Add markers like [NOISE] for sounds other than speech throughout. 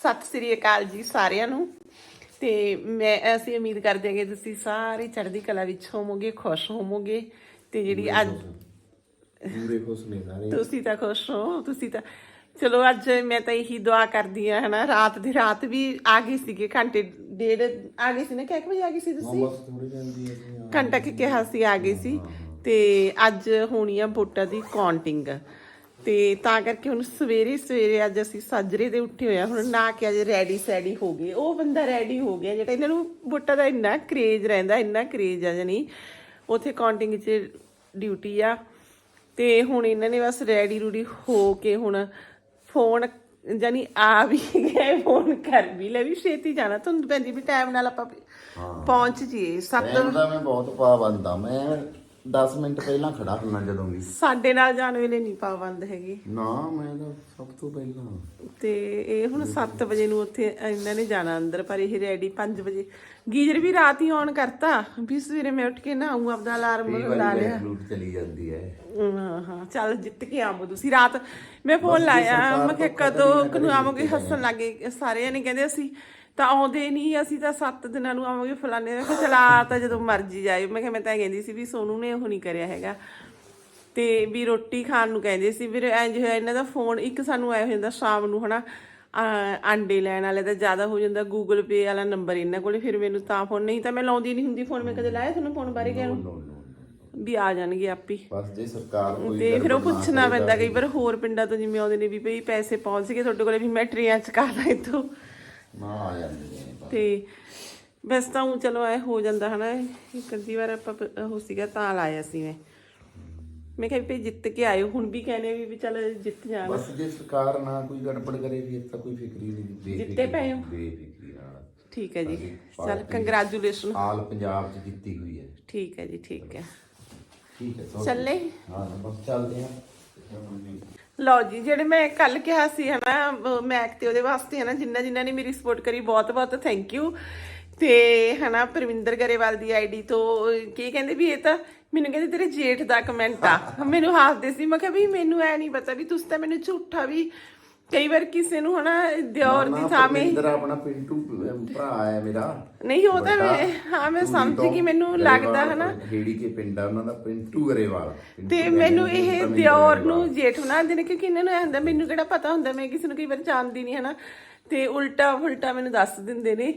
ਸਤਿ ਸ੍ਰੀ ਅਕਾਲ ਜੀ ਸਾਰਿਆਂ ਨੂੰ। ਤੇ ਮੈਂ ਅਸੀਂ ਉਮੀਦ ਕਰਦੇ ਹਾਂ ਕਿ ਤੁਸੀਂ ਸਾਰੇ ਚੜ੍ਹਦੀ ਕਲਾ ਵਿੱਚ ਹੋਵੋਗੇ ਖੁਸ਼ ਹੋਵੋਗੇ। ਤੇ ਜਿਹੜੀ ਅੱਜ ਪੂਰੇ ਖੁਸ਼ ਨੇ ਸਾਰੇ। ਤੁਸੀਂ ਤਾਂ ਖੁਸ਼ ਹੋ ਤੁਸੀਂ ਤਾਂ ਚਲੋ ਅੱਜ ਮੈਂ ਤਾਂ ਇਹੀ ਦੁਆ ਕਰਦੀ ਆ ਹਨਾ ਰਾਤ ਦੀ ਰਾਤ ਵੀ ਆ ਗਈ ਸੀਗੇ ਘੰਟੇ ਡੇਢ ਆ ਗਈ ਸੀ ਨਾ ਕਿੰਨੇ ਵਜੇ ਆ ਗਈ ਸੀ ਤੁਸੀਂ? ਬਸ ਥੋੜੀ ਜਾਂਦੀ ਹੈ ਘੰਟਾ ਕਿ ਕਿਹਾ ਸੀ ਆ ਗਈ ਸੀ। ਤੇ ਅੱਜ ਹੋਣੀ ਆ ਵੋਟਾਂ ਦੀ ਕਾਊਂਟਿੰਗ ਤੇ ਤਾਂ ਕਰਕੇ ਹੁਣ ਸਵੇਰੇ ਸਵੇਰੇ ਅੱਜ ਅਸੀਂ ਸਾਜਰੇ ਦੇ ਉੱਠੇ ਹੋਇਆ ਹੁਣ ਨਾ ਕਿ ਅੱਜ ਰੈਡੀ ਸੈਡੀ ਹੋ ਗਏ। ਉਹ ਬੰਦਾ ਰੈਡੀ ਹੋ ਗਿਆ ਜਿਹੜਾ ਇਹਨਾਂ ਨੂੰ ਵੋਟਾਂ ਦਾ ਇੰਨਾ ਕਰੇਜ ਰਹਿੰਦਾ ਇੰਨਾ ਕਰੇਜ ਆ ਜਾਨੀ ਉਥੇ ਕਾਊਂਟਿੰਗ 'ਚ ਡਿਊਟੀ ਆ। ਤੇ ਹੁਣ ਇਹਨਾਂ ਨੇ ਬਸ ਰੈਡੀ ਰੂਡੀ ਹੋ ਕੇ ਹੁਣ ਫੋਨ ਜਾਨੀ ਆ ਵੀ ਗਏ ਫੋਨ ਕਰ ਵੀ ਲੈ ਵੀ ਛੇਤੀ ਜਾਣਾ। ਤੁਹਾਨੂੰ ਪੈਂਦੀ ਵੀ ਟਾਈਮ ਨਾਲ ਆਪਾਂ ਪਹੁੰਚ ਜੀਏ ਸੱਤ ਟਾਈਮ ਦਾ ਮੈਂ ਬਹੁਤ ਪਾਬੰਦ ਆ ਮੈਂ 10 ਮਿੰਟ ਪਹਿਲਾਂ ਖੜਾ ਹੁੰਨਾ ਜਦੋਂ ਵੀ। ਸਾਡੇ ਨਾਲ ਜਾਣ ਵੇਲੇ ਨਹੀਂ ਪਾਬੰਦ ਹੈਗੇ। ਨਾ ਮੈਂ ਤਾਂ ਸਭ ਤੋਂ ਪਹਿਲਾਂ। ਤੇ ਇਹ ਹੁਣ 7 ਵਜੇ ਨੂੰ ਉੱਥੇ ਇਹਨਾਂ ਨੇ ਜਾਣਾ ਅੰਦਰ ਪਰ ਇਹ ਰੈਡੀ 5 ਵਜੇ। ਗੀਜ਼ਰ ਵੀ ਰਾਤ ਹੀ ਆਨ ਕਰਤਾ ਵੀ ਸਵੇਰੇ ਮੈਂ ਉੱਠ ਕੇ ਨਹਾਉਂ ਆਪਦਾ ਅਲਾਰਮ ਲਾ ਲਿਆ। ਫਲੂਟ ਚਲੀ ਜਾਂਦੀ ਹੈ। ਹਾਂ ਹਾਂ ਚੱਲ ਜਿੱਤ ਕੇ ਆਵੋ ਤੁਸੀਂ। ਰਾਤ ਮੈਂ ਫੋਨ ਲਾਇਆ ਮੈਂ ਕਿਹਾ ਕਦੋਂ ਕਨੂੰ ਆਵੋਗੇ ਹੱਸਣ ਲੱਗੇ ਸਾਰੇ ਨੇ ਕਹਿੰਦੇ ਅਸੀਂ ਤਾਂ ਆਉਂਦੇ ਨਹੀਂ ਅਸੀਂ ਤਾਂ 7 ਦਿਨਾਂ ਨੂੰ ਆਵਾਂਗੇ ਫਲਾਣੇ ਕਿਹਾ ਚਲ ਆ ਤਾਂ ਜਦੋਂ ਮਰਜ਼ੀ ਜਾਏ ਮੈਂ ਕਿਹਾ ਮੈਂ ਤਾਂ ਕਹਿੰਦੀ ਸੀ ਵੀ ਸੋਨੂ ਨੇ ਉਹ ਨਹੀਂ ਕਰਿਆ ਹੈਗਾ। ਤੇ ਵੀ ਰੋਟੀ ਖਾਣ ਨੂੰ ਕਹਿੰਦੇ ਸੀ। ਫਿਰ ਇੰਜ ਹੋਇਆ ਇਹਨਾਂ ਦਾ ਫੋਨ ਇੱਕ ਸਾਨੂੰ ਆਇਆ ਹੋ ਜਾਂਦਾ ਸ਼ਾਮ ਨੂੰ ਹਨਾ ਆਂਡੇ ਲੈਣ ਵਾਲੇ ਦਾ ਜ਼ਿਆਦਾ ਹੋ ਜਾਂਦਾ। ਗੂਗਲ ਪੇ ਵਾਲਾ ਨੰਬਰ ਇਹਨਾਂ ਕੋਲੇ ਫਿਰ ਮੈਨੂੰ ਤਾਂ ਫੋਨ ਨਹੀਂ ਤਾਂ ਮੈਂ ਲਾਉਂਦੀ ਨਹੀਂ ਹੁੰਦੀ ਫੋਨ। ਮੈਂ ਕਦੇ ਲਾਇਆ ਤੁਹਾਨੂੰ ਫੋਨ ਬਾਰੇ ਕਿਹਾ ਵੀ ਆ ਜਾਣਗੇ ਆਪੀ। ਬਸ ਜੇ ਸਰਕਾਰ ਕੋਈ ਤੇ ਫਿਰ ਉਹ ਪੁੱਛਣਾ ਪੈਂਦਾ ਕਈ ਵਾਰ ਹੋਰ ਪਿੰਡਾਂ ਤੋਂ ਜਿਵੇਂ ਆਉਂਦੇ ਨੇ ਵੀ ਭਈ ਪੈਸੇ ਪਹੁੰਚ ਗਏ ਤੁਹਾਡੇ ਕੋਲੇ ਵੀ ਮੈਂ ਟਰੇਆਂ ਚ ਕਰਦਾ ਇਥੋਂ। ਨਾ ਆ ਜਾਂਦੇ ਨੇ ਬਸ। ਤੇ ਬਸ ਤਾਂ ਊਂ ਚਲੋ ਐ ਹੋ ਜਾਂਦਾ ਹਨਾ ਇੱਕ ਅੱਧੀ ਵਾਰ ਆਪਾਂ ਪ- ਉਹ ਸੀਗਾ ਤਾਂ ਲਾਇਆ ਸੀ ਮੈਂ। ਮੈਂ ਕਿਹਾ ਵੀ ਜਿੱਤ ਕੇ ਆਇਓ ਹੁਣ ਵੀ ਕਹਿੰਦੇ ਵੀ ਵੀ ਚੱਲ ਜਿੱਤ ਜਾਣ। ਬਸ ਜੇ ਸਰਕਾਰ ਨਾ ਕੋਈ ਗੜਬੜ ਕਰੇ ਫਿਰ ਤਾਂ ਕੋਈ ਫਿਕਰੀ ਨਹੀਂ ਬੇਫਿਕਰੀ ਜਿੱਤੇ ਪਏ ਹੋ? ਬੇਫਿਕਰੀ ਨਾਲ। ਠੀਕ ਹੈ ਜੀ। ਚੱਲ ਕੰਗ੍ਰੈਚੁਲੇਸ਼ਨ ਆਲ ਪੰਜਾਬ ਚ ਜਿੱਤੀ ਹੋਈ ਹੈ। ਠੀਕ ਹੈ ਜੀ ਠੀਕ ਹੈ। ਠੀਕ ਹੈ ਸੋ ਚੱਲੇ। ਹਾਂ ਬਸ ਚੱਲਦੇ ਹਾਂ। ਲਓ ਜੀ, ਜਿਹੜੇ ਮੈਂ ਕੱਲ ਕਿਹਾ ਸੀ ਹਨਾ, ਅਹ ਮੈਕ ਤੇ ਉਹਦੇ ਵਾਸਤੇ ਹਨਾ ਜਿੰਨਾ ਜਿੰਨਾ ਨੇ ਮੇਰੀ ਸਪੋਰਟ ਕਰੀ, ਬਹੁਤ ਬਹੁਤ ਥੈਂਕ ਯੂ ਤੇ ਹਨਾ, ਪ੍ਰਵਿੰਦਰ ਗਰੇਵਾਲ ਦੀ ਆਈਡੀ ਤੋਂ ਕੀ ਕਹਿੰਦੇ ਵੀ ਇਹ ਤਾਂ, ਮੈਨੂੰ ਕਹਿੰਦੇ ਤੇਰੇ ਜੇਠ ਦਾ ਕਮੈਂਟ ਆ। ਮੈਨੂੰ ਹੱਸਦੇ ਸੀ, ਮੈਂ ਕਿਹਾ ਵੀ ਮੈਨੂੰ ਐ ਨਹੀਂ ਪਤਾ ਵੀ ਤੁਸੀਂ ਤਾਂ ਮੈਨੂੰ ਝੂਠਾ ਵੀ ਕਈ ਵਾਰ ਕਿਸੇ ਨੂੰ ਹਨਾ ਦਿਓਰ ਦੀ ਥਾਂ ਮੈਂ ਇੰਦਰ ਆਪਣਾ ਪਿੰਟੂ ਭਰਾ ਹੈ ਮੇਰਾ। ਨਹੀਂ ਉਹ ਤਾਂ ਮੈਂ ਹਾਂ ਮੈਂ ਸਮਝ ਗਈ ਮੈਨੂੰ ਲੱਗਦਾ ਹਨਾ। ਹੇੜੀ ਕੇ ਪਿੰਡ ਆ ਉਹਨਾਂ ਦਾ ਪਿੰਟੂ ਗਰੇਵਾਲ। ਤੇ ਮੈਨੂੰ ਇਹ ਦਿਓਰ। ਨੂੰ ਜੇਠ ਬਣਾਉਂਦੇ ਨੇ ਕਿਉਂਕਿ ਇਹਨਾਂ ਨੂੰ ਇਹ ਹੁੰਦਾ ਮੈਨੂੰ ਕਿਹੜਾ ਪਤਾ ਹੁੰਦਾ ਮੈਂ ਕਿਸੇ ਨੂੰ ਕਈ ਵਾਰ ਜਾਣਦੀ ਨਹੀਂ ਹਨਾ। ਤੇ ਉਲਟਾ ਫੁਲਟਾ ਮੈਨੂੰ ਦੱਸ ਦਿੰਦੇ ਨੇ।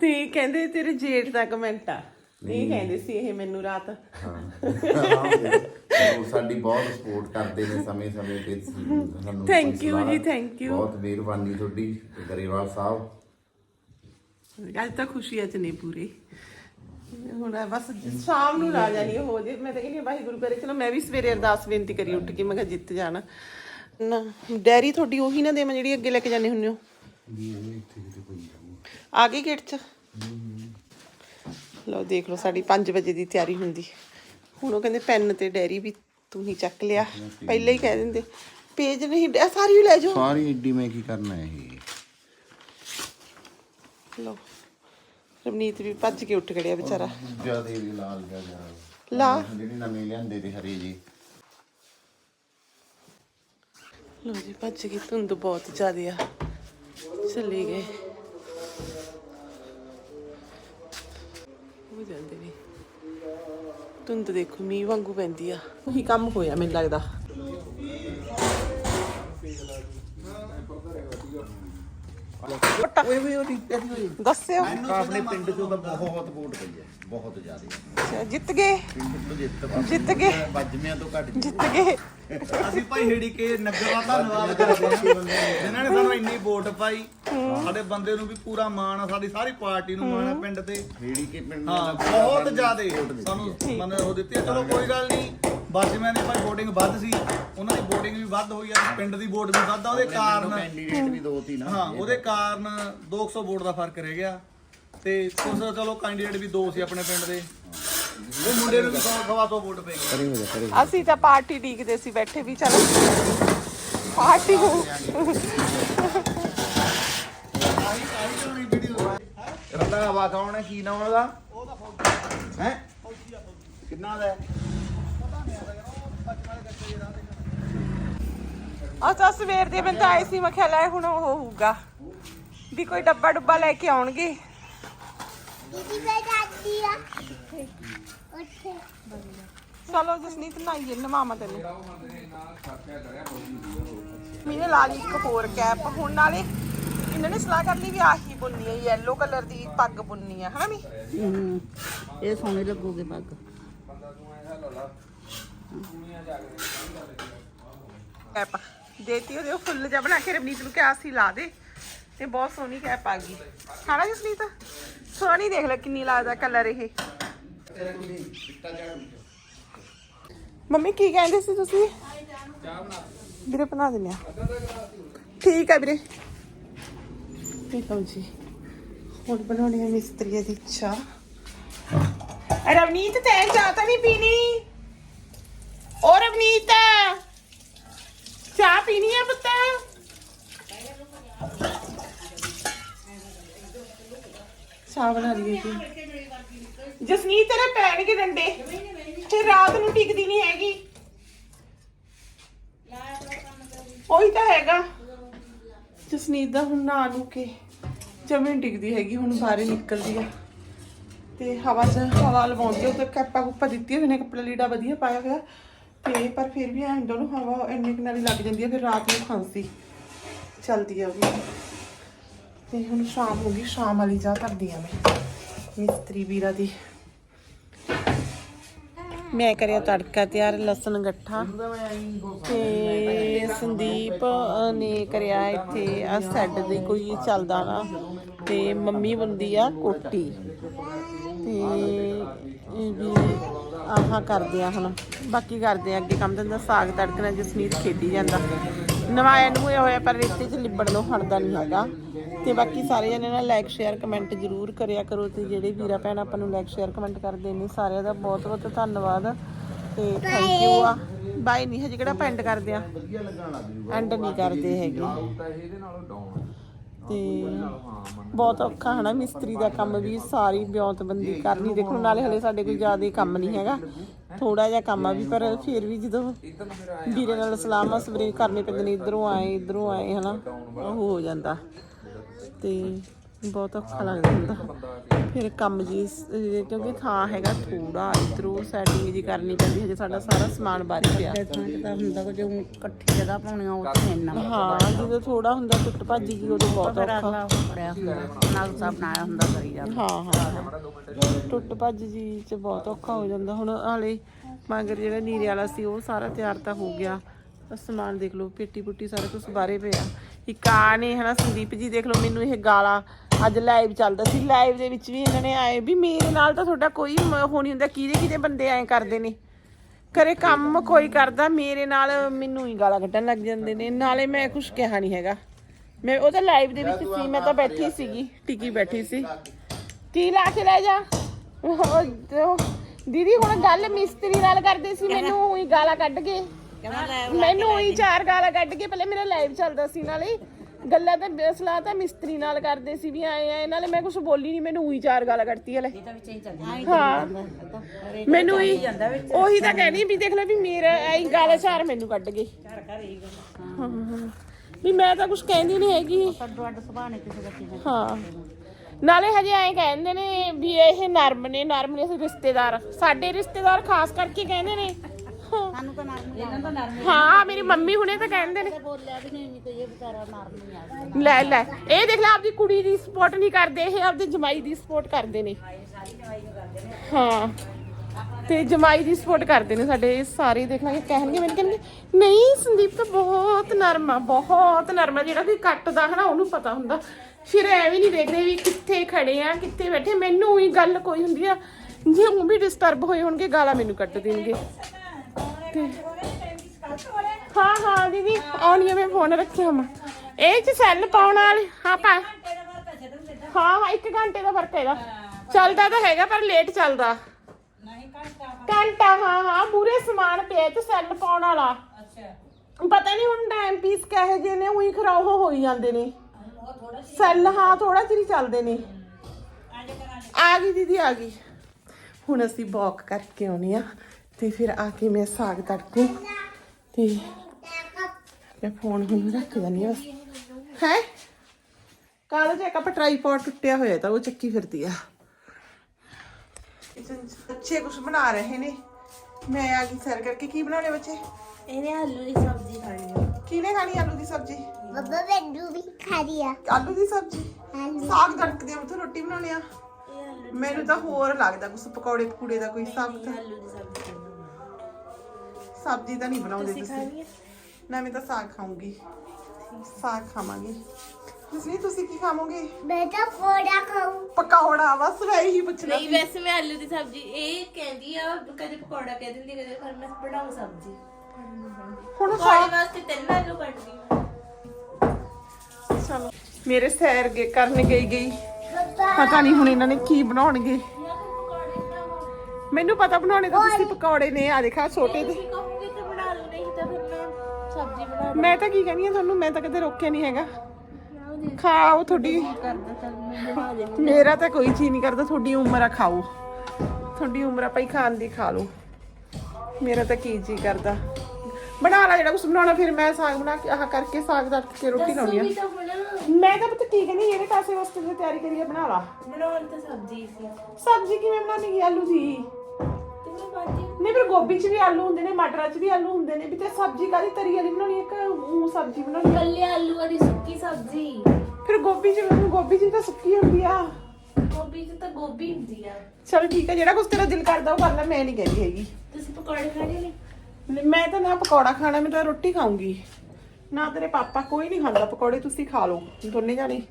ਤੇ ਕਹਿੰਦੇ ਤੇਰੇ ਜੇਠ ਦਾ ਕਮੈਂਟ ਆ। ਇਹ ਕਹਿੰਦੇ ਸੀ ਇਹ ਮੈਨੂੰ ਰਾਤ। ਹਾਂ। [LAUGHS] ਉਹ ਸਾਡੀ ਬਹੁਤ ਸਪੋਰਟ ਕਰਦੇ ਨੇ ਸਮੇਂ ਸਮੇਂ ਤੇ ਸਾਨੂੰ you ਸਲਾਹ। ਜੀ, thank you. ਬਹੁਤ ਮਿਹਰਬਾਨੀ ਤੁਹਾਡੀ ਗਰੇਵਾਲ ਸਾਹਿਬ। ਅੱਜ ਤਾਂ ਖੁਸ਼ੀਆਂ ਚ ਨਹੀਂ ਪੂਰੀ। ਹੁਣ ਬਸ ਸ਼ਾਮ ਨੂੰ ਲਾ ਜਾਣੀ ਹੋ ਜੇ। ਮੈਂ ਤਾਂ ਕਹਿੰਦੀ ਵਾਹਿਗੁਰੂ ਕਰੇ। ਚਲੋ ਮੈਂ ਵੀ ਸਵੇਰੇ ਅਰਦਾਸ ਬੇਨਤੀ ਕਰੀ ਉੱਠ ਕੇ ਮੈਂ ਕਿਹਾ ਜਿੱਤ ਜਾਣਾ। ਨਾ ਡੈਰੀ ਤੁਹਾਡੀ ਉਹੀ ਨਾ ਦੇਵਾਂ ਜਿਹੜੀ ਅੱਗੇ ਲੈ ਕੇ ਜਾਂਦੇ ਹੁੰਦੇ ਹੋ? ਆ ਗਈ ਗੇਟ 'ਚ? ਲਓ ਦੇਖ ਲਓ ਸਾਡੀ 5 ਵਜੇ ਦੀ ਤਿਆਰੀ ਹੁੰਦੀ। ਹੁਣ ਉਹ ਕਹਿੰਦੇ ਪੈਨ ਤੇ ਡੈਰੀ ਵੀ ਤੂੰ ਹੀ ਚੱਕ ਲਿਆ। ਪਹਿਲਾਂ ਹੀ ਕਹਿ ਦਿੰਦੇ ਪੇਜ ਨਹੀਂ ਇਹ ਸਾਰੀ ਲੈ ਜਾਓ। ਸਾਰੀ ਏਡੀ ਮੈਂ ਕੀ ਕਰਨਾ ਇਹ? ਲਓ ਰਵਨੀਤ ਵੀ ਭੱਜ ਕੇ ਉੱਠ ਖੜਿਆ ਵਿਚਾਰਾ। ਜਿਆਦੇ ਵੀ ਲਾਲ ਜਾ ਜਾ ਲਾ। ਜਿਹੜੀ ਨਵੀਂ ਲਿਆਂਦੇ ਤੇ ਹਰੀ ਜੀ ਲੋ ਜੀ ਭੱਜ ਗਈ ਧੁੰਦ ਬਹੁਤ ਜ਼ਿਆਦਾ ਆ। ਚਲੇ ਗਏ। ਹੋ ਜਾਂਦੇ ਨੇ। ਧੁੰਦ ਦੇਖੋ ਮੀਂਹ ਵਾਂਗੂ ਪੈਂਦੀ ਆ। ਉਹੀ ਕੰਮ ਹੋਇਆ ਮੈਨੂੰ ਲੱਗਦਾ। ਓਏ ਓਏ ਉਹਦੀ ਦੱਸਿਓ। ਆਪਣੇ ਪਿੰਡ ਚੋਂ ਤਾਂ ਬਹੁਤ ਵੋਟ ਪਈ ਹੈ ਬਹੁਤ ਜ਼ਿਆਦਾ। ਅੱਛਾ, ਜਿੱਤ ਗਏ। ਪਿੰਡ ਤੋਂ ਜਿੱਤ ਜਿੱਤ ਗਏ। ਵੱਜਮਿਆਂ ਤੋਂ ਘੱਟ ਜਿੱਤ ਗਏ। ਅਸੀਂ ਭਾਈ ਹੇੜੀ ਕੇ ਨਗਰ ਦਾ ਧੰਨਵਾਦ ਕਰਦੇ ਹਾਂ। ਜਿਨ੍ਹਾਂ ਨੇ ਸਾਨੂੰ ਇੰਨੀ ਵੋਟ ਪਾਈ। ਸਾਡੇ ਬੰਦੇ ਨੂੰ ਵੀ ਪੂਰਾ ਮਾਣ ਆ ਸਾਡੀ ਸਾਰੀ ਪਾਰਟੀ ਨੂੰ ਮਾਣ ਆ ਪਿੰਡ ਤੇ। ਹੇੜੀ ਕੇ ਪਿੰਡ ਹਾਂ ਬਹੁਤ ਜ਼ਿਆਦੇ ਸਾਨੂੰ ਮਨ ਉਹ ਦਿੱਤੀ ਆ। ਚਲੋ ਕੋਈ ਗੱਲ ਨਹੀਂ ਬਾਜੀਆਂ ਦੀ ਭਾਈ VOTING ਵੱਧ ਸੀ। ਉਹਨਾਂ ਦੀ VOTING ਵੀ ਵੱਧ ਹੋਈ ਆ ਪਿੰਡ ਦੀ ਵੋਟ ਵੀ ਵੱਧ ਆ। ਉਹਦੇ ਕਾਰਨ ਕੈਂਡੀਡੇਟ ਵੀ ਦੋ ਤੀ ਨਾ। ਹਾਂ ਉਹਦੇ ਕਾਰਨ 200 ਵੋਟ ਦਾ ਫ਼ਰਕ ਰਹਿ ਗਿਆ। ਤੇ ਕੁਝ ਚਲੋ ਕੈਂਡੀਡੇਟ ਵੀ ਦੋ ਸੀ ਆਪਣੇ ਪਿੰਡ ਦੇ। ਉਹ ਮੁੰਡੇ ਨੂੰ ਵੀ 100 ਸਵਾ ਸੌ ਵੋਟ ਪੈ ਗਈ। ਕਰੀ ਹੋ ਜਾ ਕਰੀ ਅਸੀਂ ਤਾਂ ਪਾਰਟੀ ਡੀਕਦੇ ਸੀ ਬੈਠੇ ਵੀ ਚਲੋ। ਪਾਰਟੀ ਰੰਦਾ ਕੌਣ ਹੈ? ਕੀ ਨਾਮ ਉਹਦਾ? ਹੈ? ਕਿੰਨਾ ਦਾ ਹੈ? ਅੱਛਾ ਸਵੇਰ ਦੇ ਬੰਦਾ ਆਏ ਸੀ ਮੈਂ ਕਿਹਾ ਲੈ ਹੁਣ ਉਹ ਹੋਊਗਾ। ਵੀ ਕੋਈ ਡੱਬਾ ਡੁੱਬਾ ਲੈ ਕੇ ਆਉਣਗੇ। ਦੀਦੀ ਮੈਂ ਜਾਂਦੀ ਆ। ਉੱਥੇ ਚਲੋ ਜਸਨੀਤ ਨਾਈਏ ਨਵਾਮਾ ਤੈਨੂੰ। ਮੈਨੇ ਲਾ ਲਈ ਇੱਕ ਹੋਰ ਕੈਪ ਹੁਣ ਨਾਲੇ ਇਹਨਾਂ ਨੇ ਸਲਾਹ ਕਰ ਲਈ ਵੀ ਆਹੀ ਬੁੰਨੀ ਹੈ ਯੈਲੋ ਕਲਰ ਦੀ ਪੱਗ ਬੁੰਨੀ ਹੈ ਹਨਾ ਵੀ ਹਮ, ਇਹ ਸੋਹਣੇ ਲੱਗੂਗੇ ਪੱਗ। ਕੈਪ ਦੇਤੀ ਉਹਦੇ ਉਹ ਫੁੱਲ ਜਿਹਾ ਬਣਾ ਕੇ ਰਵਨੀਤ ਨੂੰ ਕਿਹਾ ਸੀ ਲਾ ਦੇ। ਤੇ ਬਹੁਤ ਸੋਹਣੀ ਕੈਪ ਆ ਗਈ। ਖਾਣਾ ਜਸਨੀਤ? ਸੋਹਣੀ ਦੇਖ ਲੈ ਕਿੰਨੀ ਲੱਗਦਾ ਕਲਰ ਇਹ। ਮੰਮੀ, ਕੀ ਕਹਿੰਦੇ ਸੀ ਤੁਸੀਂ? ਵੀਰੇ, ਬਣਾ ਦਿੰਦੇ ਆ। ਠੀਕ ਹੈ ਵੀਰੇ। ਠੀਕ ਹੈ ਜੀ, ਹੁਣ ਬਣਾਉਣੀ ਹੈ ਮਿਸਤਰੀ ਦੀ ਚਾਹ। ਰਵਨੀਤ ਤੈਂ ਚਾਹ ਤਾਂ ਨਹੀਂ ਪੀਣੀ। ਓ ਰਵਨੀਤ, ਚਾਹ ਪੀਣੀ ਹੈ ਪੁੱਤ? ਚਾਹ ਬਣਾ ਲਈ ਜੀ ਜਸਨੀਤ, ਤੇਰੇ ਪੈਣਗੇ ਡੰਡੇ ਤੇ ਰਾਤ ਨੂੰ ਟਿਕਦੀ ਨਹੀਂ ਹੈਗੀ। ਉਹੀ ਤਾਂ ਹੈਗਾ। ਜਸਨੀਤ ਦਾ ਹੁਣ ਨਾ ਨੂੰ ਕੇ ਜਮੇ ਟਿਕਦੀ ਹੈਗੀ, ਹੁਣ ਬਾਹਰ ਨਿਕਲਦੀ ਆ। ਤੇ ਹਵਾ 'ਚ ਹਵਾ ਲਵਾਉਂਦੀ ਆ ਉਹ ਤਾਂ ਕੱਪਾ ਕੁੱਪਾ ਦਿੱਤੀ ਹੋਈ ਨੇ, ਕੱਪੜਾ ਲੀੜਾ ਵਧੀਆ ਪਾਇਆ ਹੋਇਆ। ਤੇ ਪਰ ਫਿਰ ਵੀ ਐਂ ਨੂੰ ਹਵਾ ਇੰਨੇ ਕਿ ਨਾਲ ਹੀ ਲੱਗ ਜਾਂਦੀ ਆ, ਫਿਰ ਰਾਤ ਨੂੰ ਖਾਂਸੀ ਚਲਦੀ ਆ ਵੀ ਤੇ ਹੁਣ ਸ਼ਾਮ ਹੋ ਗਈ, ਸ਼ਾਮ ਵਾਲੀ ਚਾਹ ਕਰਦੀ ਆ ਮੈਂ। ਮਿਸਤਰੀ ਵੀਰਾ ਦੀ। ਮੈਂ ਕਰਿਆ ਤੜਕਾ ਤਿਆਰ, ਲਸਣ ਗੱਠਾ ਤੇ ਸੰਦੀਪ ਨੇ ਕਰਿਆ ਇੱਥੇ ਆ ਸੈੱਡ ਦੇ ਕੋਈ ਚੱਲਦਾ ਨਾ। ਤੇ ਮੰਮੀ ਬੰਦੀ ਆ ਕੋਟੀ। ਤੇ ਵੀ ਆਹਾਂ ਕਰਦੇ ਆ ਹੁਣ। ਬਾਕੀ ਕਰਦੇ ਆ ਅੱਗੇ ਕੰਮ ਦਿੰਦਾ ਸਾਗ ਤੜਕਣਾ ਜਸਮੀਤ ਖੇਡੀ ਜਾਂਦਾ। ਨਵਾਇਆ ਨੂੰ ਹੋਇਆ, ਪਰ ਰੇਤੇ 'ਚ ਲਿਬੜ ਨੂੰ ਹਟਦਾ ਨਹੀਂ ਹੈਗਾ। ਤੇ ਬਾਕੀ ਸਾਰੇ ਜਣੇ ਨਾਲ ਲਾਈਕ ਸ਼ੇਅਰ ਕਮੈਂਟ ਜ਼ਰੂਰ ਕਰਿਆ ਕਰੋ ਤੇ ਜਿਹੜੇ ਵੀਰਾ ਭੈਣ ਆਪਾਂ ਨੂੰ ਲਾਈਕ ਸ਼ੇਅਰ ਕਮੈਂਟ ਕਰਦੇ ਨੇ, ਸਾਰਿਆਂ ਦਾ ਬਹੁਤ ਬਹੁਤ ਧੰਨਵਾਦ ਤੇ ਥੈਂਕ ਯੂ ਆ। ਬਾਈ ਨਹੀਂ ਹਜੇ ਕਿਹੜਾ ਪੈਂਡ ਕਰਦੇ ਆ? ਐਂਡ ਨਹੀਂ ਕਰਦੇ ਹੈਗੇ। ਤੇ ਬਹੁਤ ਔਖਾ ਹਨਾ, ਮਿਸਤਰੀ ਦਾ ਕੰਮ ਵੀ ਸਾਰੀ ਬਿਉਂਤਬੰਦੀ ਕਰਨੀ, ਦੇਖੋ ਨਾਲੇ ਹਲੇ ਸਾਡੇ ਕੋਈ ਜ਼ਿਆਦਾ ਕੰਮ ਨਹੀਂ ਹੈਗਾ। ਥੋੜਾ ਜਿਹਾ ਕੰਮ ਆ ਵੀ, ਪਰ ਫਿਰ ਵੀ ਜਦੋਂ ਵੀਰੇ ਨਾਲ ਸਲਾਮ ਸਬਰੇ ਕਰਨੇ ਪੈਂਦੇ ਨੇ, ਇਧਰੋਂ ਆਏ ਇਧਰੋਂ ਆਏ ਹਨਾ, ਉਹ ਹੋ ਜਾਂਦਾ। ਤੇ ਬਹੁਤ ਔਖਾ ਲੱਗਦਾ ਹੁੰਦਾ ਫਿਰ ਕੰਮ ਜੀ ਕਿਉਂਕਿ ਥਾਂ ਹੈਗਾ ਥੋੜਾ ਇਧਰੋਂ ਸੈਟਿੰਗ ਜੀ ਕਰਨੀ ਪੈਂਦੀ ਹਜੇ ਸਾਡਾ ਸਾਰਾ ਸਮਾਨ ਬਾਹਰ ਪਿਆ ਤੇ ਹੁੰਦਾ ਕਿ ਜੋ ਇਕੱਠੀ ਜਗ੍ਹਾ ਪਾਉਣੀਆਂ ਉੱਥੇ ਇੰਨਾ ਹਾਂ ਜਦੋਂ ਥੋੜਾ ਹੁੰਦਾ ਟੁੱਟ ਭੱਜ ਗਈ ਉਦੋਂ ਬਹੁਤ ਔਖਾ। ਕਰਿਆ ਹੁੰਦਾ ਨਕਸ਼ਾ ਬਣਾਇਆ ਹੁੰਦਾ ਕਰੀ ਜਾਂਦਾ। ਹਾਂ ਹਾਂ। ਟੁੱਟ ਭੱਜ ਜੀ ਚ ਬਹੁਤ ਔਖਾ ਹੋ ਜਾਂਦਾ। ਹੁਣ ਹਾਲੇ ਮਗਰ ਜਿਹੜਾ ਨੀਰੇ ਵਾਲਾ ਸੀ ਉਹ ਸਾਰਾ ਤਿਆਰ ਤਾਂ ਹੋ ਗਿਆ। ਸਮਾਨ ਦੇਖ ਲਓ ਪੇਟੀ ਪੁੱਟੀ ਸਾਰਾ ਕੁਝ ਬਾਰੇ ਪਿਆ। ਇੱਕ ਨੇ, ਹਨਾ, ਸੰਦੀਪ ਜੀ ਦੇਖ ਲਓ ਮੈਨੂੰ ਇਹ ਗਾਲਾਂ ਅੱਜ ਲਾਈਵ ਚੱਲਦਾ ਸੀ। ਲਾਈਵ ਦੇ ਵਿੱਚ ਵੀ ਇਹਨਾਂ ਨੇ ਆਏ ਵੀ ਮੇਰੇ ਨਾਲ ਤਾਂ ਤੁਹਾਡਾ ਕੋਈ ਮ- ਨਹੀਂ ਹੁੰਦਾ, ਕਿਹਦੇ ਕਿਹਦੇ ਬੰਦੇ ਐਂ ਕਰਦੇ ਨੇ। ਕਰੇ ਕੰਮ ਕੋਈ ਕਰਦਾ, ਮੇਰੇ ਨਾਲ ਮੈਨੂੰ ਹੀ ਗਾਲਾਂ ਕੱਢਣ ਲੱਗ ਜਾਂਦੇ ਨੇ। ਨਾਲੇ ਮੈਂ ਕੁਝ ਕਿਹਾ ਨਹੀਂ ਹੈਗਾ। ਮੈਂ ਉਹ ਤਾਂ ਲਾਈਵ ਦੇ ਵਿੱਚ ਸੀ, ਮੈਂ ਤਾਂ ਬੈਠੀ ਸੀਗੀ, ਟਿਕੀ ਬੈਠੀ ਸੀ। ਕੀ ਲਾ ਕੇ ਲੈ ਜਾ? ਦੀਦੀ, ਹੁਣ ਗੱਲ ਮਿਸਤਰੀ ਨਾਲ ਕਰਦੇ ਸੀ, ਮੈਨੂੰ ਉਹੀ ਗਾਲਾਂ ਕੱਢ ਕੇ। ਮੈਨੂੰ ਉਹੀ ਚਾਰ ਗਾਲਾਂ ਕੱਢ ਕੇ ਪਹਿਲੇ ਮੇਰਾ ਲਾਈਵ ਚੱਲਦਾ ਸੀ ਨਾਲੇ। ਗੱਲਾਂ ਤਾਂ ਸਲਾਹ ਤਾਂ ਮਿਸਤਰੀ ਨਾਲ ਕਰਦੇ ਸੀ ਵੀ ਆਏ ਆਏ ਨਾਲੇ ਮੈਂ ਕੁਝ ਬੋਲੀ ਨਹੀਂ ਮੈਨੂੰ ਉਹੀ ਚਾਰ ਗਾਲਾਂ ਕੱਢਤੀ ਹਲੇ। ਹਾਂ ਮੈਨੂੰ ਹੀ। ਉਹੀ ਤਾਂ ਕਹਿਣੀ ਵੀ ਦੇਖ ਲੈ ਵੀ ਮੇਰਾ ਐਂ ਗਾਲਾਂ ਚਾਰ ਮੈਨੂੰ ਕੱਢ ਗਏ। ਹਾਂ। ਵੀ ਮੈਂ ਤਾਂ ਕੁਝ ਕਹਿੰਦੀ ਨਹੀਂ ਹੈਗੀ। ਅੱਡੋ ਅੱਡ ਸੁਭਾਅ ਨੇ ਕਿਸੇ ਦਾ ਕਿਵੇਂ ਹਾਂ। ਨਾਲੇ ਹਜੇ ਐਂ ਕਹਿੰਦੇ ਨੇ ਵੀ ਇਹ ਨਰਮ ਨੇ ਨਰਮ ਨੇ ਰਿਸ਼ਤੇਦਾਰ। ਸਾਡੇ ਰਿਸ਼ਤੇਦਾਰ ਖਾਸ ਕਰਕੇ ਕਹਿੰਦੇ ਨੇ ਹਾਂ। ਸਾਨੂੰ ਤਾਂ ਨਰਮ ਇਹਨਾਂ ਦਾ ਨਰਮ ਹਾਂ ਮੇਰੀ ਮੰਮੀ ਹੁਣੇ ਤਾਂ ਕਹਿੰਦੇ ਨੇ। ਬੋਲਿਆ ਵੀ ਨਹੀਂ ਤੇ ਇਹ ਵਿਚਾਰਾ ਨਰਮ ਨਹੀਂ ਆ। ਲੈ ਲੈ। ਇਹ ਦੇਖ ਲੈ ਆਪਦੀ ਕੁੜੀ ਦੀ ਸਪੋਰਟ ਨਹੀਂ ਕਰਦੇ ਇਹ ਆਪਦੇ ਜਮਾਈ ਦੀ ਸਪੋਰਟ ਕਰਦੇ ਨੇ। ਹਾਂ ਤੇ ਜਮਾਈ ਦੀ ਸਪੋਰਟ ਕਰਦੇ ਨੇ ਸਾਡੇ ਇਹ ਸਾਰੇ ਦੇਖ ਲਾਂਗੇ ਕਹਿਣਗੇ ਮੈਨੂੰ ਕਹਿਣਗੇ ਨਹੀਂ ਸੰਦੀਪ ਤਾਂ ਬਹੁਤ ਨਰਮ ਆ ਬਹੁਤ ਨਰਮ ਆ। ਜਿਹੜਾ ਕੋਈ ਕੱਟਦਾ ਹੈ ਨਾ ਉਹਨੂੰ ਪਤਾ ਹੁੰਦਾ। ਫਿਰ ਐਵੇਂ ਨਹੀਂ ਦੇਖਦੇ ਵੀ ਕਿੱਥੇ ਖੜੇ ਆ ਕਿੱਥੇ ਬੈਠੇ। ਮੈਨੂੰ ਉਹੀ ਗੱਲ ਕੋਈ ਹੁੰਦੀ ਆ ਜੇ ਉਹ ਵੀ ਡਿਸਟਰਬ ਹੋਏ ਹੋਣਗੇ ਗਾਲਾਂ ਮੈਨੂੰ ਕੱਟ ਦੇਣਗੇ। ਤੇ ਹਾਂ ਹਾਂ, ਦੀਦੀ, ਆਉਣੀ ਆ, ਮੈਂ ਫੋਨ ਰੱਖਿਆ ਇਹ ਚ ਸੈੱਲ ਪਾਉਣ ਵਾਲੇ, ਹਾਂ, ਪਾ। ਹਾਂ ਹਾਂ, ਇੱਕ ਘੰਟੇ ਦਾ ਫ਼ਰਕ ਹੈਗਾ। ਚੱਲਦਾ ਤਾਂ ਹੈਗਾ, ਪਰ ਲੇਟ ਚੱਲਦਾ। ਘੰਟਾ, ਹਾਂ ਹਾਂ, ਪੂਰੇ ਸਮਾਨ ਪਿਆ ਤੇ ਸੈੱਲ ਪਾਉਣ ਵਾਲਾ। ਪਤਾ ਨਹੀਂ ਹੁਣ ਟਾਈਮ ਪੀਸ ਕਹੇ ਜੇ ਨੇ, ਉਹੀ ਖਰਾਬ ਹੋਈ ਜਾਂਦੇ ਨੇ। ਸੈੱਲ ਹਾਂ ਥੋੜਾ ਚਿਰ ਚੱਲਦੇ ਨੇ। ਆ ਗਈ, ਦੀਦੀ, ਆ ਗਈ। ਹੁਣ ਅਸੀਂ ਵਾਕ ਕਰਕੇ ਆਉਣੀ ਆ। ਤੇ ਫਿਰ ਆ ਕੇ ਮੈਂ ਸਾਗ ਤੜਕੂ ਤੇ ਮੈਂ ਫੋਨ ਹੁਣ ਰੱਖ ਦਿੰਦੀ ਆ ਹੈ? ਕਾਹਦਾ ਜੇ ਇੱਕ ਟ੍ਰਾਈਪੋਡ ਟੁੱਟਿਆ ਹੋਇਆ ਤਾਂ ਉਹ ਚੱਕੀ ਫਿਰਦੀ ਆ। ਬੱਚੇ ਕੁਝ ਬਣਾ ਰਹੇ ਨੇ। ਮੈਂ ਆ ਗਈ ਸੈਰ ਕਰਕੇ। ਕੀ ਬਣਾਉਣੇ ਬੱਚੇ? ਇਹਨੇ ਆਲੂ ਦੀ ਸਬਜ਼ੀ ਖਾਣੀ ਆ। ਕਿਹਨੇ ਖਾਣੀ ਆਲੂ ਦੀ ਸਬਜ਼ੀ? ਬੱਬਾ ਮੈਨੂੰ ਵੀ ਖਾਣੀ ਆ। ਆਲੂ ਦੀ ਸਬਜ਼ੀ? ਸਾਗ ਤੜਕਦੇ ਆ ਉੱਥੇ ਰੋਟੀ ਬਣਾਉਣੀ ਆ। ਮੈਨੂੰ ਤਾਂ ਹੋਰ ਲੱਗਦਾ ਕੁਝ ਪਕੌੜੇ ਪਕੂੜੇ ਦਾ ਕੋਈ ਸਾਗ ਤਾਂ। ਆਲੂ ਦੀ ਸਬਜ਼ੀ। ਸਬਜ਼ੀ ਤਾਂ ਨਹੀਂ ਬਣਾਉਂਦੇ ਤੁਸੀਂ ਨਾ ਮੈਂ ਤਾਂ ਸਾਗ ਖਾਊਂਗੀ। ਸਾਗ ਖਾਵਾਂਗੇ। ਤੁਸੀਂ ਤੁਸੀਂ ਕੀ ਖਾਵੋਗੇ? ਮੈਂ ਤਾਂ ਪੋੜਾ ਖਾਉ ਪਕੌੜਾ ਬਸ ਮੈਂ ਇਹੀ ਪੁੱਛਣਾ ਨਹੀਂ ਵੈਸੇ ਮੈਂ ਆਲੂ ਦੀ ਸਬਜ਼ੀ ਇਹ ਕਹਿੰਦੀ ਆ ਕਦੇ ਪਕੌੜਾ ਕਹਿ ਦਿੰਦੀ ਕਦੇ ਫਿਰ ਮੈਂ ਬਣਾਉਂ ਸਬਜ਼ੀ। ਹੁਣ ਪਕੌੜੇ ਸਾਗ ਵਾਸਤੇ ਤਿੰਨ ਆਲੂ ਕੱਟਦੀ ਚਲੋ ਮੇਰੇ ਸੈਰ ਗੇ ਕਰਨ ਗਈ ਗਈ। ਪਤਾ ਨਹੀਂ ਹੁਣ ਇਹਨਾਂ ਨੇ ਕੀ ਬਣਾਉਣਗੇ। ਮੈਨੂੰ ਪਤਾ ਬਣਾਉਣੇ ਤਾਂ ਤੁਸੀਂ ਪਕੌੜੇ ਨੇ ਆ ਦੇਖਾ ਛੋਟੇ ਦੇ। ਮੈਂ ਤਾਂ ਕੀ ਕਹਿੰਦੀ ਆ ਤੁਹਾਨੂੰ ਮੈਂ ਤਾਂ ਕਦੇ ਰੋਕਿਆ ਨਹੀਂ ਹੈਗਾ। ਖਾਓ ਤੁਹਾਡੀ। ਦੇ ਮੇਰਾ ਤਾਂ ਕੋਈ ਚੀਜ਼ ਨਹੀਂ ਕਰਦਾ ਤੁਹਾਡੀ ਉਮਰ ਆ ਖਾਓ। ਤੁਹਾਡੀ ਉਮਰ ਆ ਭਾਈ ਖਾਣ ਦੀ ਖਾ ਲਓ। ਮੇਰਾ ਤਾਂ ਕੀ ਜੀ ਕਰਦਾ। ਬਣਾ ਲਾ ਜਿਹੜਾ ਕੁਛ ਬਣਾਉਣਾ ਫਿਰ ਮੈਂ ਸਾਗ ਬਣਾ ਕੇ ਆਹ ਕਰਕੇ ਸਾਗ ਤੜਕ ਕੇ ਰੋਟੀ ਲਾਉਣੀ ਆ। ਮੈਂ ਤਾਂ ਪਤਾ ਕੀ ਕਹਿੰਦੀ ਜਿਹੜੇ ਪਾਸੇ ਵਾਸਤੇ ਤਿਆਰੀ ਕਰੀਏ ਬਣਾ ਲਾ। ਬਣਾਉਣ ਤਾਂ ਸਬਜ਼ੀ ਸੀ। ਸਬਜ਼ੀ ਕਿਵੇਂ ਬਣਾਉਣੀ ਆਲੂ ਦੀ? ਬਾਜੀ ਨਹੀਂ ਪਰ ਗੋਭੀ 'ਚ ਵੀ ਆਲੂ ਹੁੰਦੇ ਨੇ ਮਟਰਾਂ 'ਚ ਵੀ ਆਲੂ ਹੁੰਦੇ ਨੇ ਵੀ ਤੇ ਸਬਜ਼ੀ ਕਾਦੀ ਤਰੀ ਵਾਲੀ ਬਣਾਉਣੀ ਹੈ ਕਿ ਉਹ ਸਬਜ਼ੀ ਬਣਾਉਣੀ ਆ? ਕੱਲੇ ਆਲੂਆਂ ਦੀ ਸੁੱਕੀ ਸਬਜ਼ੀ। ਫਿਰ ਗੋਭੀ 'ਚ ਵੀ ਗੋਭੀ 'ਚ ਵੀ ਤਾਂ ਸੁੱਕੀ ਹੁੰਦੀ ਆ। ਗੋਭੀ ਚ ਤਾਂ ਗੋਭੀ ਹੁੰਦੀ ਆ। ਚਲ ਠੀਕ ਹੈ ਜਿਹੜਾ ਕੁਛ ਤੇਰਾ ਦਿਲ ਕਰਦਾ ਉਹ ਕਰ ਲੈ ਮੈਂ ਨਹੀਂ ਕਹਿੰਦੀ ਹੈਗੀ। ਤੁਸੀਂ ਪਕੌੜੇ ਖਾਣੇ ਨੇ? ਨਹੀਂ, ਮੈਂ ਤਾਂ ਨਾ ਪਕੌੜਾ ਖਾਣਾ ਮੈਂ ਤਾਂ ਰੋਟੀ ਖਾਊਂਗੀ। ਨਾ ਤੇਰੇ ਪਾਪਾ ਕੋਈ ਨਹੀਂ ਖਾਂਦਾ ਪਕੌੜੇ ਤੁਸੀਂ ਖਾ ਲਓ ਦੋਨੇ ਜਾਣੇ।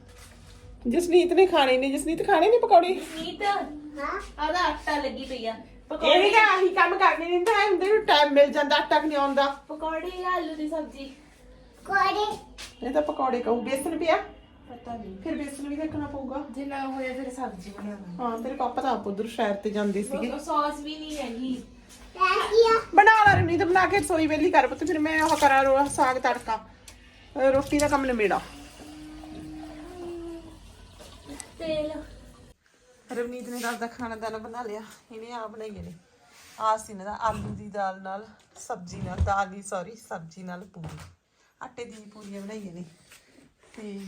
ਜਸਨੀਤ ਨੇ ਖਾਣੇ ਨੇ ਜਸਨੀਤ ਖਾਣੇ ਨੇ ਪਕੌੜੇ? ਨੀਤ ਹਾਂ। ਆਦਾ ਆਟਾ ਲੱਗੀ ਪਈ ਆ। ਇਹ ਵੀ ਤਾਂ ਆਹੀ ਕੰਮ ਕਰਨੇ ਨੇ ਤਾਂ ਐਂ ਹੁੰਦੇ ਨੂੰ ਟਾਈਮ ਮਿਲ ਜਾਂਦਾ ਆਟਾ ਕਿ ਨਹੀਂ ਆਉਂਦਾ। ਪਕੌੜੇ ਜਾਂ ਆਲੂ ਦੀ ਸਬਜ਼ੀ? ਕੋੜੇ ਇਹ ਤਾਂ ਪਕੌੜੇ ਕਹੂ ਬੇਸਨ ਪਿਆ? ਪਤਾ ਨਹੀਂ। ਫਿਰ ਬੇਸਨ ਵੀ ਦੇਖਣਾ ਪਊਗਾ। ਜੇ ਨਾ ਹੋਇਆ ਫਿਰ ਸਬਜ਼ੀ ਬਣਾਵਾਂਗੇ। ਹਾਂ ਤੇਰੇ ਪਾਪਾ ਤਾਂ ਆਪ ਉਧਰ ਸ਼ਹਿਰ ਤੇ ਜਾਂਦੇ ਸੀਗੇ। ਉਹ ਸੌਸ ਵੀ ਨਹੀਂ ਹੈਗੀ। ਰਾਸੀਆ ਬਣਾ ਲਾ ਰਣੀ ਤੇ ਬਣਾ ਕੇ ਸੋਈ ਵੇਲੀ ਕਰ ਪੁੱਤ ਫਿਰ ਮੈਂ ਉਹ ਕਰਾਂ ਰੋ ਸਾਗ ਤੜਕਾ। ਅਹ ਰੋਟੀ ਦਾ ਕੰਮ ਨਿਬੇੜਾ। ਤੇਲ। ਰਵਨੀਤ ਨੇ ਰਾਤ ਦਾ ਖਾਣਾ ਦਾਣਾ ਬਣਾ ਲਿਆ। ਇਹਨੇ ਆ ਬਣਾਈਏ ਨੇ। ਆ ਸੀ ਇਹਨਾਂ ਦਾ ਆਲੂ ਦੀ ਦਾਲ ਨਾਲ ਸਬਜ਼ੀ ਨਾਲ ਦਾਲ ਦੀ ਸੌਰੀ ਸਬਜ਼ੀ ਨਾਲ ਪੂਰੀ। ਆਟੇ ਦੀ ਪੂਰੀਆਂ ਬਣਾਈਆਂ ਨੇ। ਤੇ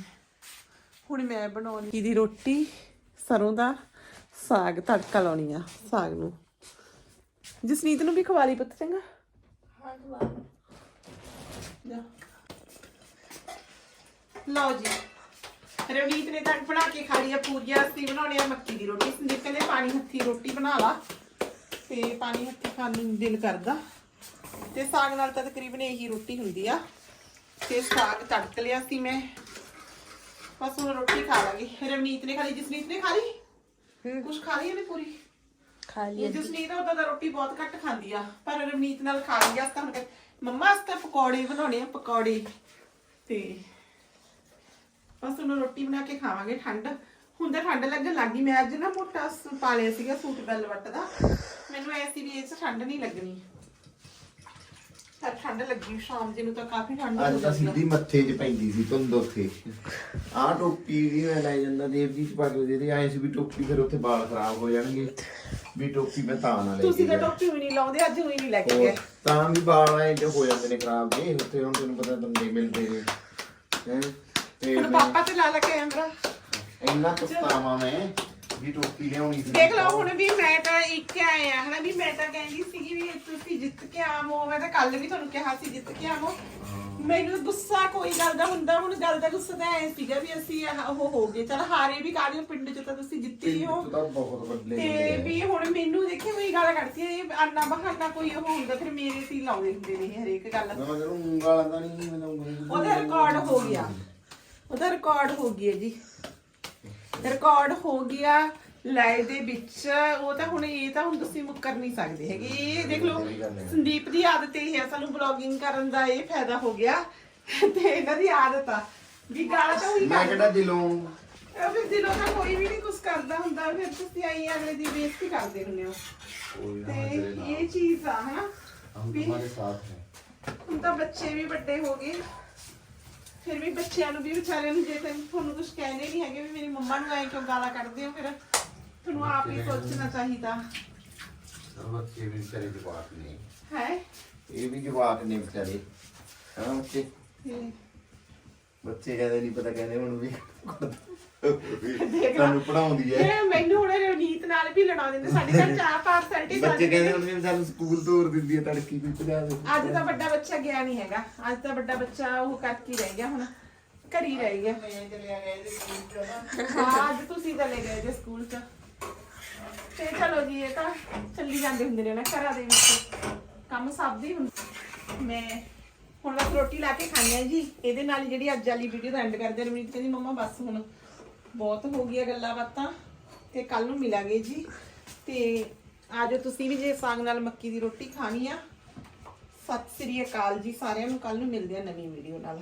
ਹੁਣ ਮੈਂ ਬਣਾਉਣੀ ਦੀ ਰੋਟੀ ਸਰੋਂ ਦਾ ਸਾਗ ਤੜਕਾ ਲਾਉਣੀ ਆ ਸਾਗ ਨੂੰ। ਜਸਨੀਤ ਨੂੰ ਵੀ ਖਵਾ ਲਈ ਪੁੱਤ ਚੰਗਾ? ਹਾਂ ਖਵਾ। ਲਓ ਜੀ। ਰਵਨੀਤ ਨੇ ਤਾਂ ਬਣਾ ਕੇ ਖਾ ਲਈ ਆ ਪੂਰੀਆਂ ਅਸੀਂ ਬਣਾਉਣੇ ਆ ਮੱਕੀ ਦੀ ਰੋਟੀ। ਸੰਦੀਪ ਕਹਿੰਦੇ ਪਾਣੀ ਹੱਥੀ ਰੋਟੀ ਬਣਾ ਲਾ। ਤੇ ਪਾਣੀ ਹੱਥੀ ਖਾਣ ਨੂੰ ਦਿਲ ਕਰਦਾ। ਤੇ ਸਾਗ ਨਾਲ ਤਾਂ ਤਕਰੀਬਨ ਇਹੀ ਰੋਟੀ ਹੁੰਦੀ ਆ। ਤੇ ਸਾਗ ਤੜਕ ਲਿਆ ਸੀ ਮੈਂ। ਬਸ ਹੁਣ ਰੋਟੀ ਖਾ ਲਾਂਗੇ। ਰਵਨੀਤ ਨੇ ਖਾ ਲਈ ਜਸਨੀਤ ਨੇ ਖਾ ਲਈ? ਕੁਛ ਖਾ ਲਈ ਇਹਨੇ ਪੂਰੀ? ਖਾ ਇਹ ਜਸਨੀਤ ਉਹਦਾ ਤਾਂ ਰੋਟੀ ਬਹੁਤ ਘੱਟ ਖਾਂਦੀ ਆ। ਪਰ ਰਵਨੀਤ ਨਾਲ ਖਾ ਲਈ ਅਸ ਤਾਂ ਮੰਮਾ ਅਸ ਤਾਂ ਪਕੌੜੇ ਬਣਾਉਣੇ ਆ ਪਕੌੜੇ। ਤੇ ਬਸ ਹੁਣ ਰੋਟੀ ਬਣਾ ਕੇ ਖਾਵਾਂਗੇ ਠੰਡ। ਹੁਣ ਤਾਂ ਠੰਡ ਲੱਗਣ ਲੱਗੀ ਮੈਂ ਅੱਜ ਨਾ ਮੋਟਾ ਸ- ਪਾ ਲਿਆ ਸੀਗਾ ਸੂਟ ਵੈਲਵਟ ਦਾ। ਮੈਨੂੰ ਐਸੀ ਵੀ ਇਹ 'ਚ ਠੰਡ ਨਹੀਂ ਲੱਗਣੀ। ਪਰ ਠੰਡ ਲੱਗੀ ਸ਼ਾਮ ਜੀ ਨੂੰ ਤਾਂ ਕਾਫੀ ਠੰਡ ਅੱਜ ਹੋ ਤਾਂ ਜਾਂਦੀ ਆ। ਸਿੱਧੀ ਮੱਥੇ 'ਚ ਪੈਂਦੀ ਸੀ ਧੁੰਦ ਉੱਥੇ। ਆਹ ਟੋਪੀ ਵੀ ਮੈਂ ਲੈ ਜਾਂਦਾ ਦੇਵ ਜੀ ਚ ਪਾ ਕੇ ਜਿਹਦੇ ਆਏ ਸੀ ਵੀ ਟੋਪੀ ਫਿਰ ਉੱਥੇ ਵਾਲ ਖਰਾਬ ਹੋ ਜਾਣਗੇ। ਵੀ ਟੋਪੀ ਮੈਂ ਤਾਂ ਨਾ ਲੈ ਤੁਸੀਂ ਕੇ ਤਾਂ ਗਿਆ ਟੋਪੀ ਵੀ ਨਹੀਂ ਲਾਉਂਦੇ ਅੱਜ ਵੀ ਨਹੀਂ ਲੈ ਕੇ ਹੋਰ ਗਏ। ਤਾਂ ਵੀ ਵਾਲ ਆਏ ਜੋ ਹੋ ਜਾਂਦੇ ਨੇ ਖਰਾਬ ਜੀ। ਉੱਥੇ ਹੁਣ ਤੈਨੂੰ ਪਤਾ ਬੰਦੇ ਮਿਲਦੇ ਨੇ। ਹੈਂ? ਤੇ ਹੁਣ ਮੈਂ ਪਾਪਾ ਤੇ ਲਾ ਲਾ ਕੈਮਰਾ ਇੰਨਾ ਪਛਤਾਵਾ ਮੈਂ ਵੀ ਟੋਪੀ ਲਿਆਉਣੀ ਸੀ। ਦੇਖ ਲਓ ਹੁਣ ਵੀ ਮੈਂ ਤਾਂ ਇੱਕ ਆਏ ਆ ਹਨਾ ਵੀ ਮੈਂ ਤਾਂ ਕਹਿੰਦੀ ਸੀਗੀ ਵੀ ਤੁਸੀਂ ਜਿੱਤ ਕੇ ਆਵੋ। ਮੈਂ ਤਾਂ ਕੱਲ ਵੀ ਤੁਹਾਨੂੰ ਕਿਹਾ ਸੀ ਜਿੱਤ ਕੇ ਆਵੋ। ਮੈਨੂੰ ਗੁੱਸਾ ਕੋਈ ਗੱਲ ਦਾ ਹੁੰਦਾ ਹੁਣ ਗੱਲ ਦਾ ਗੁੱਸਾ ਤਾਂ ਐ ਸੀਗਾ ਵੀ ਅਸੀਂ ਆਹ ਉਹ ਹੋ ਗਏ। ਚਲ ਹਾਰੇ ਵੀ ਕਾਹਦੇ ਪਿੰਡ ਚ ਤਾਂ ਤੁਸੀਂ ਜਿੱਤੇ ਹੀ ਹੋ। ਤਾਂ ਬਹੁਤ ਵੱਡੇ ਤੇ। ਵੀ ਹੁਣ ਮੈਨੂੰ ਦੇਖੇ ਮੇਰੀ ਗੱਲ ਕੱਢਦੀ ਇਹ ਆਨਾ ਬਹਾਨਾ ਕੋਈ ਉਹ ਹੁੰਦਾ ਫਿਰ ਮੇਰੇ ਤੇ ਹੀ ਲਾਉਂਦੇ ਹੁੰਦੇ ਨੇ ਹਰੇਕ ਗੱਲ। ਮੈਂ ਜਦੋਂ ਉਂਗਲਾਂ ਦਾ ਨਹੀਂ ਮੈਨੂੰ ਉਹਦਾ ਰਿਕਾਰਡ ਹੋ ਗਿਆ। ਉਹਦਾ ਰਿਕਾਰਡ ਹੋ ਗਿਆ ਜੀ। ਰਿਕਾਰਡ ਹੋ ਗਿਆ ਲਾਈਵ ਦੇ ਵਿੱਚ। ਉਹ ਤਾਂ ਹੁਣ ਇਹ ਤਾਂ ਹੁਣ ਤੁਸੀਂ ਮੁੱਕਰ ਨਹੀਂ ਸਕਦੇ ਹੈਗੇ। ਇਹ ਦੇਖ ਲਓ ਸੰਦੀਪ ਦੀ ਆਦਤ ਇਹ ਹੈ ਸਾਨੂੰ ਬਲੌਗਿੰਗ ਕਰਨ ਦਾ ਇਹ ਫਾਇਦਾ ਹੋ ਗਿਆ। ਤੇ ਇਹਨਾਂ ਦੀ ਆਦਤ ਆ। ਵੀ ਗਾਲਾਂ ਤਾਂ ਉਹੀ ਮੈਂ ਕਿਹੜਾ ਦਿਲੋਂ। ਫਿਰ ਦਿਲੋਂ ਤਾਂ ਕੋਈ ਵੀ ਨਹੀਂ ਕੁਝ ਕਰਦਾ ਹੁੰਦਾ। ਫਿਰ ਤੁਸੀਂ ਆਈ ਅਗਲੇ ਦੀ ਬੇਇੱਜ਼ਤੀ ਕਰਦੇ ਹੁੰਦੇ ਹੋ। ਤੇ ਇਹ ਚੀਜ਼ ਆ ਹਨਾ। ਵੀ ਸਾਥ ਹੈ। ਹੁਣ ਤਾਂ ਬੱਚੇ ਵੀ ਵੱਡੇ ਹੋ ਗਏ। ਫਿਰ ਵੀ ਬੱਚਿਆਂ ਨੂੰ ਵੀ ਵਿਚਾਰਿਆਂ ਨੂੰ ਜੇ ਤਾਂ ਤੁਹਾਨੂੰ ਕੁਝ ਕਹਿੰਦੇ ਨਹੀਂ ਹੈਗੇ ਵੀ ਮੇਰੀ ਮੰਮਾ ਨੂੰ ਐਂ ਕਿਉਂ ਗਾਲਾਂ ਕੱਢਦੇ ਹੋ ਫਿਰ ਤੁਹਾਨੂੰ ਆਪ ਹੀ ਸੋਚਣਾ ਚਾਹੀਦਾ। ਬੱਚੇ ਵੀ ਵਿਚਾਰੇ ਜਵਾਕ ਨੇ। ਹੈ? ਇਹ ਵੀ ਜਵਾਕ ਨੇ ਵਿਚਾਰੇ। ਹਾਂ ਬੱਚੇ? ਤੇ ਬੱਚੇ ਕਹਿੰਦੇ ਨਹੀਂ ਪਤਾ ਕਹਿੰਦੇ ਹੁਣ ਵੀ। ਸਾਨੂੰ ਪੜਾਉਂਦੀ ਇਹ ਮੈਨੂੰ ਹੁਣ ਰਵਨੀਤ ਨਾਲ ਵੀ ਲੜਾ ਦਿੰਦੇ ਸਾਡੇ ਘਰ ਚਾਹ ਪਾਰਸੈਲਟੀ ਬੱਚੇ ਕਹਿੰਦੇ ਹੁੰਦੇ ਨੇ ਸਾਨੂੰ ਸਕੂਲ ਤੋਰ ਦਿੰਦੀ ਹੈ ਤੜਕੀ ਵੀ ਭਜਾ ਦੇ ਅੱਜ ਤਾਂ ਵੱਡਾ ਬੱਚਾ ਗਿਆ ਨਹੀਂ ਹੈਗਾ ਅੱਜ ਤਾਂ ਵੱਡਾ ਬੱਚਾ ਉਹ ਕਰਕੇ ਰਹਿ ਗਿਆ ਹੁਣ ਘਰ ਰਹਿ ਗਿਆ। ਹਾਂ ਅੱਜ ਤੁਸੀਂ ਚਲੇ ਗਏ ਜੇ ਸਕੂਲ ਚ। ਤੇ ਚਲੋ ਜੀ ਇਹ ਤਾਂ ਚੱਲੀ ਜਾਂਦੇ ਹੁੰਦੇ ਨੇ ਨਾ ਘਰਾਂ ਦੇ ਵਿੱਚ। ਕੰਮ ਸਭ ਦੇ ਹੁੰਦੇ। ਮੈਂ ਹੁਣ ਬਸ ਰੋਟੀ ਲਾ ਕੇ ਖਾਣੀ ਆ ਜੀ। ਇਹਦੇ ਨਾਲ ਹੀ ਜਿਹੜੀ ਅੱਜ ਵਾਲੀ ਵੀਡੀਓ ਦਾ ਐਂਡ ਕਰਦੇ ਨੇ ਮੀਤ ਕਹਿੰਦੀ, ਮੰਮਾ, ਬਸ ਹੁਣ ਬਹੁਤ ਹੋ ਗਈਆਂ ਗੱਲਾਂ ਬਾਤਾਂ ਤੇ ਕੱਲ ਨੂੰ ਮਿਲਾਂਗੇ ਜੀ। ਤੇ ਆਜੋ ਤੁਸੀਂ ਵੀ ਜੇ ਸਾਗ ਨਾਲ ਮੱਕੀ ਦੀ ਰੋਟੀ ਖਾਣੀ ਆ। ਸਤਿ ਸ੍ਰੀ ਅਕਾਲ ਜੀ। ਸਾਰਿਆਂ ਨੂੰ ਕੱਲ ਨੂੰ ਮਿਲਦੇ ਆ ਨਵੀਂ ਵੀਡੀਓ ਨਾਲ।